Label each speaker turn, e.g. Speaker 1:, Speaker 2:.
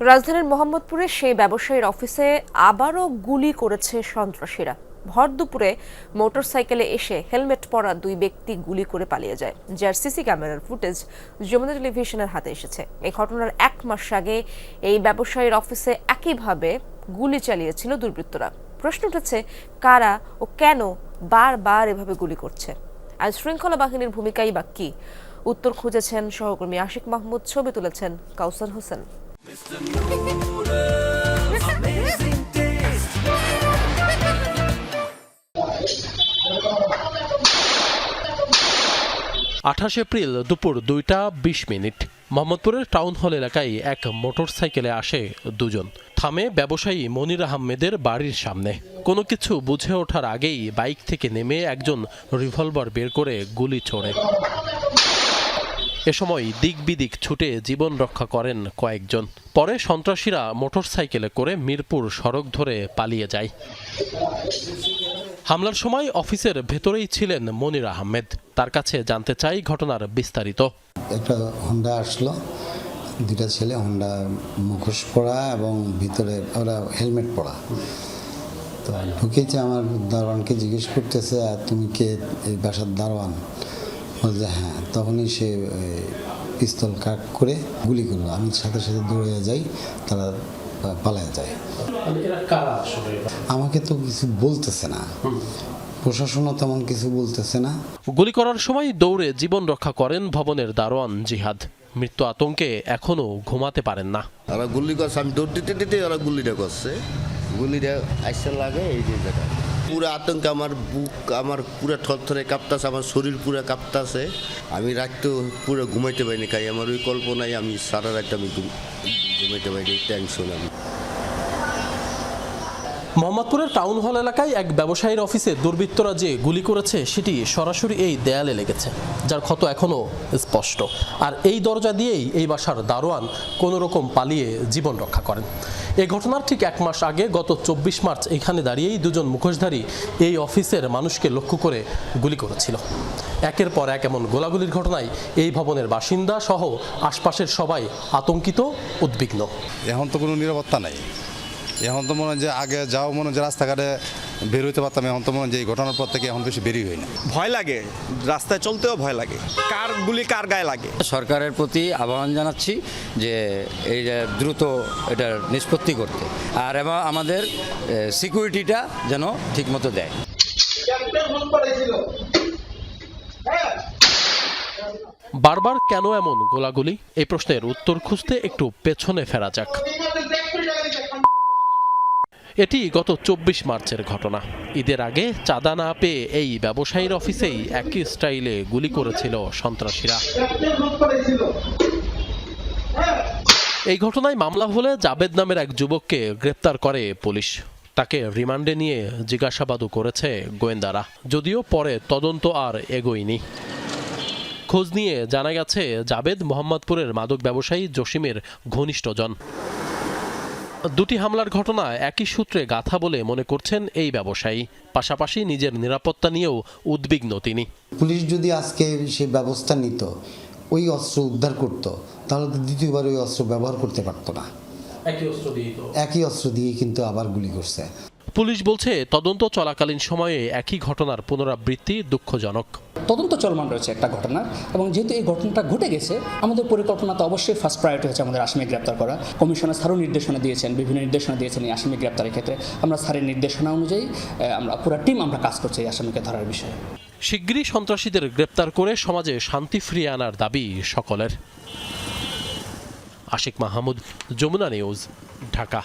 Speaker 1: রাজধানীর মোহাম্মদপুরে সেই ব্যবসায়ীর অফিসে আবারও গুলি করেছে সন্ত্রাসীরা। ভর দুপুরে মোটরসাইকেলে এসে হেলমেট পরা দুই ব্যক্তি গুলি করে পালিয়ে যায়, যার সিসি ক্যামেরার ফুটেজ যমুনা টেলিভিশনের হাতে এসেছে। এই ঘটনার এক মাস আগে এই ব্যবসায়ীর অফিসে একইভাবে গুলি চালিয়েছিল দুর্বৃত্তরা। প্রশ্ন উঠেছে, কারা ও কেন বারবার এভাবে গুলি করছে? আজ শৃঙ্খলা বাহিনীর ভূমিকাই বা কি? উত্তর খুঁজেছেন সহকর্মী আশিক মাহমুদ, ছবি তুলেছেন কাউসার হোসেন।
Speaker 2: আঠাশ এপ্রিল দুপুর দুইটা বিশ মিনিট। মোহাম্মদপুরের টাউন হল এলাকায় এক মোটরসাইকেলে আসে দুজন। থামে ব্যবসায়ী মনির আহমেদের বাড়ির সামনে। কোনো কিছু বুঝে ওঠার আগেই বাইক থেকে নেমে একজন রিভলভার বের করে গুলি ছোড়ে। এ সময় দিক বিদিক ছুটে জীবন রক্ষা করেন কয়েকজন। পরে সন্ত্রাসীরা মোটরসাইকেলে করে মিরপুর সড়ক ধরে পালিয়ে যায়। হামলার সময় অফিসের ভেতরেই ছিলেন মনির আহমেদ। তার কাছে জানতে চাই ঘটনার বিস্তারিত।
Speaker 3: একটা হন্ডা আসলো। দুটা ছেলে হোন্ডা মুখোশ পরা এবং ভিতরে ওরা হেলমেট পরা। তো ঢুকেছে আমার দারোয়ানকে জিজ্ঞেস করতেছে, আর তুমি কে? এই বাসার দারোয়ান। হ্যাঁ তখনই সে পিস্তল কাট করে গুলি করল। আমি সাথে সাথে দৌড়ে যাই তারা পালায় যায়। আমাকে তো কিছু বলতেছে না। প্রশাসনও তেমন কিছু বলতেছে না।
Speaker 2: গুলি করার সময় দৌড়ে জীবন রক্ষা করেন ভবনের দারোয়ান জিহাদ। মৃত্যু আতঙ্কে এখনও ঘুমাতে পারেন না।
Speaker 4: ওরা গুলি করছে আমি দৌড় দিতে দিতে ওরা গুলিটা করছে। গুলিটা আইসা লাগে এই যে জায়গা পুরো আতঙ্ক আমার বুক, আমার পুরো থরথরে কাঁপতাছে, আমার শরীর পুরো কাঁপতাছে। আমি রাখতেও পুরো ঘুমাইতে পারিনি খাই আমার ওই কল্পনায় আমি সারা রাত আমি ঘুম- ঘুমাইতে পারিনি টেনশন আমি।
Speaker 2: মোহাম্মদপুরের টাউন হল এলাকায় এক ব্যবসায়ীর অফিসে দুর্বৃত্তরা যে গুলি করেছে, সেটি সরাসরি এই দেয়ালে লেগেছে, যার ক্ষত এখনও স্পষ্ট। আর এই দরজা দিয়েই এই বাসার দারোয়ান কোনো রকম পালিয়ে জীবন রক্ষা করেন। এ ঘটনার ঠিক এক মাস আগে, গত চব্বিশ মার্চ, এখানে দাঁড়িয়েই দুজন মুখোশধারী এই অফিসের মানুষকে লক্ষ্য করে গুলি করেছিল। একের পর এক এমন গোলাগুলির ঘটনায় এই ভবনের বাসিন্দা সহ আশপাশের সবাই আতঙ্কিত, উদ্বিগ্ন।
Speaker 5: এখন তো কোনো নিরাপত্তা নাই। এখন তো মনে হয় যে আগে যাও মনে হয় যে রাস্তাঘাটে বের হইতে পারতাম এখন তো মনে হয় যে এই ঘটনার পর থেকে এখন বেশি বেরিয়ে হয় না।
Speaker 6: ভয় লাগে রাস্তায় চলতেও ভয় লাগে। কার গুলি কার গায়ে লাগে?
Speaker 7: সরকারের প্রতি আহ্বান জানাচ্ছি যে এই যে দ্রুত এটার নিষ্পত্তি করতে আর এবং আমাদের সিকিউরিটিটা যেন ঠিকমতো দেয়।
Speaker 2: বারবার কেন এমন গোলাগুলি? এই প্রশ্নের উত্তর খুঁজতে একটু পেছনে ফেরা যাক। এটি গত চব্বিশ মার্চের ঘটনা। ঈদের আগে চাঁদা না পেয়ে এই ব্যবসায়ীর অফিসেই একই স্টাইলে গুলি করেছিল সন্ত্রাসীরা। এই ঘটনায় মামলা হলে জাবেদ নামের এক যুবককে গ্রেপ্তার করে পুলিশ। তাকে রিমান্ডে নিয়ে জিজ্ঞাসাবাদও করেছে গোয়েন্দারা। যদিও পরে তদন্ত আর এগোয়নি। খোঁজ নিয়ে জানা গেছে, জাবেদ মোহাম্মদপুরের মাদক ব্যবসায়ী জসিমের ঘনিষ্ঠজন। দুটি হামলার ঘটনা একই সূত্রে গাথা বলে মনে করছেন এই ব্যবসায়ী। পাশাপাশি নিজের নিরাপত্তা নিয়েও উদ্বিগ্ন তিনি।
Speaker 3: পুলিশ যদি আজকে সেই ব্যবস্থা নিত ওই অস্ত্র উদ্ধার করত তাহলে তো দ্বিতীয়বার ওই অস্ত্র ব্যবহার করতে পারতো না। একই অস্ত্র দিয়ে কিন্তু আবার গুলি করছে।
Speaker 2: পুলিশ বলছে তদন্ত চলাকালীন সময়ে একই ঘটনার পুনরাবৃত্তি দুঃখজনক।
Speaker 8: তদন্ত চলমান রয়েছে একটা ঘটনা এবং যেহেতু এই ঘটনাটা ঘটে গেছে আমাদের পরিকল্পনা তো অবশ্যই ফার্স্ট প্রায়োরিটি হচ্ছে আমাদের আসামি গ্রেপ্তার করা। কমিশনার স্যারও নির্দেশনা দিয়েছেন বিভিন্ন নির্দেশনা দিয়েছেন এই আসামি গ্রেপ্তারের ক্ষেত্রে। আমরা স্যারের নির্দেশনা অনুযায়ী আমরা পুরো টিম আমরা কাজ করছি এই আসামিকে ধরার বিষয়ে।
Speaker 2: শিগগিরই সন্ত্রাসীদের গ্রেপ্তার করে সমাজে শান্তি ফিরিয়ে আনার দাবি সকলের। আশিক মাহমুদ যমুনা নিউজ ঢাকা।